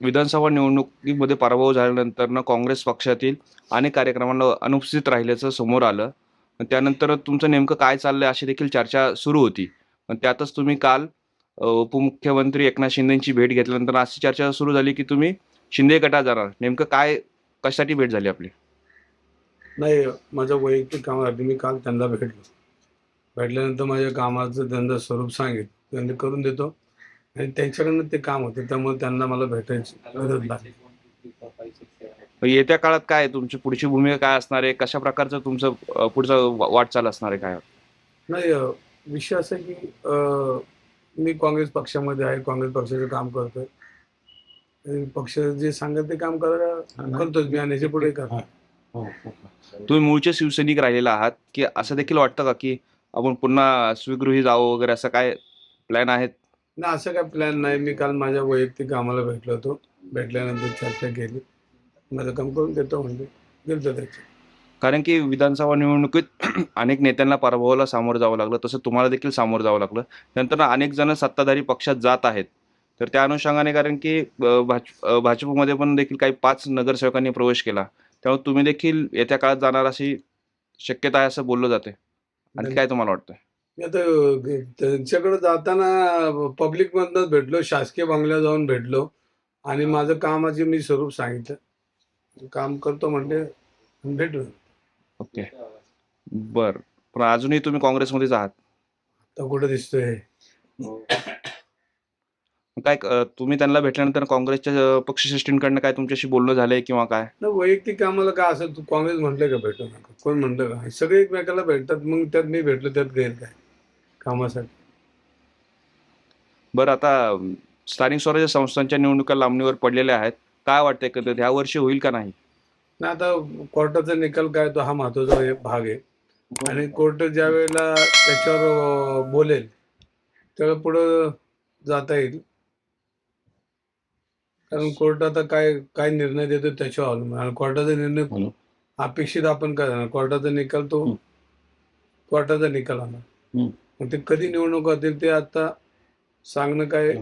विधानसभा निवडणुकीमध्ये पराभव झाल्यानंतर ना काँग्रेस पक्षातील अनेक कार्यक्रमांना अनुपस्थित राहिल्याचं समोर आलं. त्यानंतर तुमचं नेमकं काय चाललंय अशी देखील चर्चा सुरू होती. पण त्यातच तुम्ही काल उपमुख्यमंत्री एकनाथ शिंदेची भेट घेतल्यानंतर अशी चर्चा सुरू झाली की तुम्ही शिंदे गटात जाणार. नेमकं काय कशासाठी भेट झाली आपली? नाही माझ्या वैयक्तिक कामासाठी मी काल त्यांना भेटलो. भेटल्यानंतर माझ्या कामाचं त्यांना स्वरूप सांगितलं त्यांनी करून देतो. आणि त्यांच्याकडनं ते काम होते त्यामुळे त्यांना मला भेटायची गरज लागली. मग येत्या काळात काय आहे? तुमची पुढची भूमिका काय असणार आहे? कशा प्रकारचं तुमचं अ, पुढचं वा- वाटचाल असणार आहे काय? नाही अं, विषय असा आहे की अं, मी काँग्रेस पक्षामध्ये आहे काँग्रेस पक्षाचं काम करतोय. आणि पक्ष जे सांगत ते काम करायला करतोच मी आणि याच्यापुढे करतो तुम्ही मूळचे शिवसैनिक राहिलेला आहात की असं देखील वाटतं का की आपण पुन्हा स्वीगृही जावं वगैरे असं काय प्लॅन आहेत? नाही असं काय प्लॅन नाही. मी काल माझ्या वैयक्तिक कामाला भेटलो होतो. भेटल्यानंतर चर्चा केली. माझं काम करून देतो म्हणजे गेलतो त्याच्या कारण की विधानसभा निवडणुकीत अनेक नेत्यांना पराभवाला सामोरं जावं लागलं. तसं तुम्हाला देखील सामोरं जावं लागलं. नंतर अनेक जण सत्ताधारी पक्षात जात आहेत. तर त्या अनुषंगाने कारण की अ, भाज अ, भाजपमध्ये पण देखील काही पाच नगरसेवकांनी प्रवेश केला. त्यामुळे तुम्ही देखील येत्या काळात जाणार अशी शक्यता आहे असं बोललं जाते आणि काय तुम्हाला वाटतं मी आता त्यांच्याकडे जाताना पब्लिक मधनच भेटलो शासकीय बंगल्यावर जाऊन भेटलो. आणि माझं कामाचे मी स्वरूप सांगितलं. काम करतो म्हणले भेटलो. ओके. बर. पण अजूनही तुम्ही काँग्रेसमध्येच आहात? तर कुठं दिसतोय? काय अ, तुम्ही त्यांना भेटल्यानंतर काँग्रेसच्या पक्षश्रेष्ठींकडनं काय तुमच्याशी बोलणं झालंय किंवा काय? ना वैयक्तिक कामाला काय असं तू काँग्रेस म्हटलं का भेटू नका? कोण म्हटलं का? सगळे एकमेकाला भेटतात मग त्यात मी भेटलो त्यात गैर काय कामासाठी बरं आता स्थानिक स्वराज्य संस्थांच्या निवडणुका लांबणीवर पडलेल्या आहेत काय वाटतंय एकंदरीत ह्या वर्षी होईल का नाही ना आता कोर्टाचा निकाल काय तो हा महत्त्वाचा हे भाग आहे आणि कोर्ट ज्या वेळेला त्याच्यावर अं, बोलेल त्यावेळेला पुढं जाता येईल कारण कोर्ट आता काय काय निर्णय देतो त्याच्यावर अवलंबून आहे. आणि कोर्टाचा निर्णय हॅलो. अपेक्षित आपण काय जाणार कोर्टाचा निकाल तो हं. कोर्टाचा निकाल हं. मग ते कधी निवडणूक होतील ते आता सांगणं काय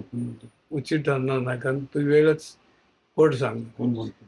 उचित ठरणार नाही कारण तो वेळच कोण बोलतो?